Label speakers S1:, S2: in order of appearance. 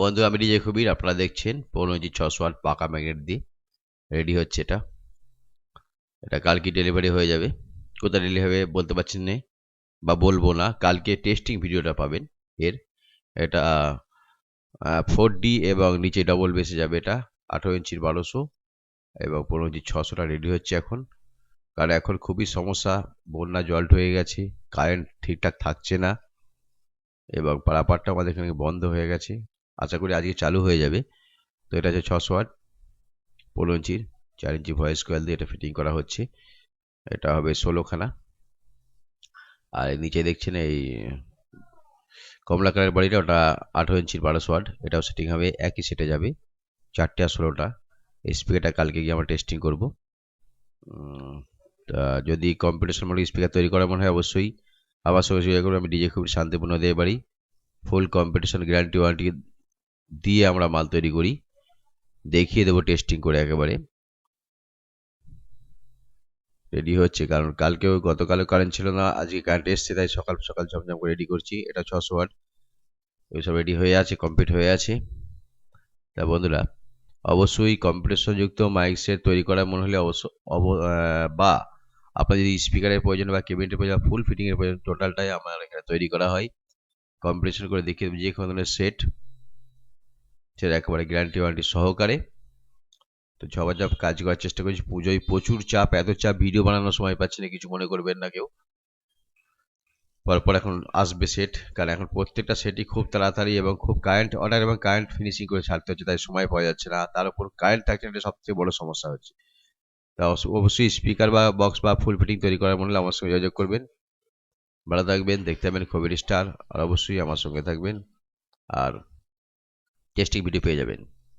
S1: বন্ধু, আমি ডিজে কবির আপনারা দেখছেন পনেরো ইঞ্চি ছশো আট পাকা ম্যাগনেট দিয়ে। রেডি হচ্ছে এটা। এটা কালকে ডেলিভারি হয়ে যাবে। কোথায় ডেলিভারি হবে বলতে পারছেন না, বা বলব না। কালকে টেস্টিং ভিডিওটা পাবেন। এর এটা ফোর ডি এবং নিচে ডবল বেসে যাবে এটা, আঠেরো ইঞ্চির বারোশো এবং পনেরো ইঞ্চির ছশোটা রেডি হচ্ছে এখন। কারণ এখন খুবই সমস্যা, বন্যা জল হয়ে গেছে কারেন্ট ঠিকঠাক থাকছে না এবং পারাপারটা আমাদের এখানে বন্ধ হয়ে গেছে। আশা করি আজকে চালু হয়ে যাবে। তো এটা হচ্ছে ছশো আট পনেরো ইঞ্চির চার ইঞ্চি ভয়েস কয়েল দিয়ে এটা ফিটিং করা হচ্ছে। এটা হবে ষোলোখানা আর নিচে দেখছেন এই কমলা কালার বাড়িটা ওটা আঠেরো ইঞ্চির বারোশো ওয়াট। এটাও সেটিং হবে, একই সেটে যাবে। চারটে আর ষোলোটা। স্পিকারটা কালকে গিয়ে আমরা টেস্টিং করব। তা যদি কম্পিটিশন মডেল স্পিকার তৈরি করা মনে হয় অবশ্যই। আবার সঙ্গে যোগাযোগ করব আমি ডিজে খুব শান্তিপূর্ণ দিয়ে বাড়ি ফুল কম্পিটিশন গ্যারান্টি ওয়ারেন্টি দিয়ে আমরা মাল তৈরি করি। দেখিয়ে দেবো টেস্টিং করে একেবারে। রেডি হচ্ছে, কারণ কালকেও গতকালও কারেন্ট ছিল না, আজকে কারেন্ট এসছে, তাই সকাল সকাল ঝমঝম করে রেডি করছি। এটা ছশো ওয়াট ওইসব রেডি হয়ে আছে কমপ্লিট হয়ে আছে। তা বন্ধুরা, অবশ্যই কম্পিটিশনযুক্ত মাইক সেট তৈরি করার মনে হলে অবশ্য, অব বা আপনার যদি স্পিকারের প্রয়োজন বা কেবিনেটের প্রয়োজন ফুল ফিটিংয়ের প্রয়োজন টোটালটাই আমার এখানে তৈরি করা হয়। কম্পিটিশন করে দেখিয়ে দেবো, যে কোনো ধরনের সেট সেটা একেবারে গ্যারান্টি ওয়ারেন্টি সহকারে। তো ঝপাঝপ কাজ করার চেষ্টা করছি। পুজোয় প্রচুর চাপ, এত চাপ ভিডিও বানানোর সময় পাচ্ছি না, কিছু মনে করবেন না কেউ। পরপর এখন আসবে সেট কারণ এখন প্রত্যেকটা সেটই খুব তাড়াতাড়ি এবং খুব কারেন্ট অর্ডার এবং কারেন্ট ফিনিশিং করে ছাড়তে হচ্ছে, তাই সময় পাওয়া যাচ্ছে না। তার উপর কারেন্ট থাকছে এটা সবথেকে বড় সমস্যা হচ্ছে। তা অবশ্যই স্পিকার বা বক্স বা ফুল ফিটিং তৈরি করার মনে হলে আমার সঙ্গে যোগাযোগ করবেন। ভালো থাকবেন, দেখতে পাবেন খবির স্টার আর অবশ্যই আমার সঙ্গে থাকবেন। আর টেস্টিং ভিডিও পেয়ে যাবেন।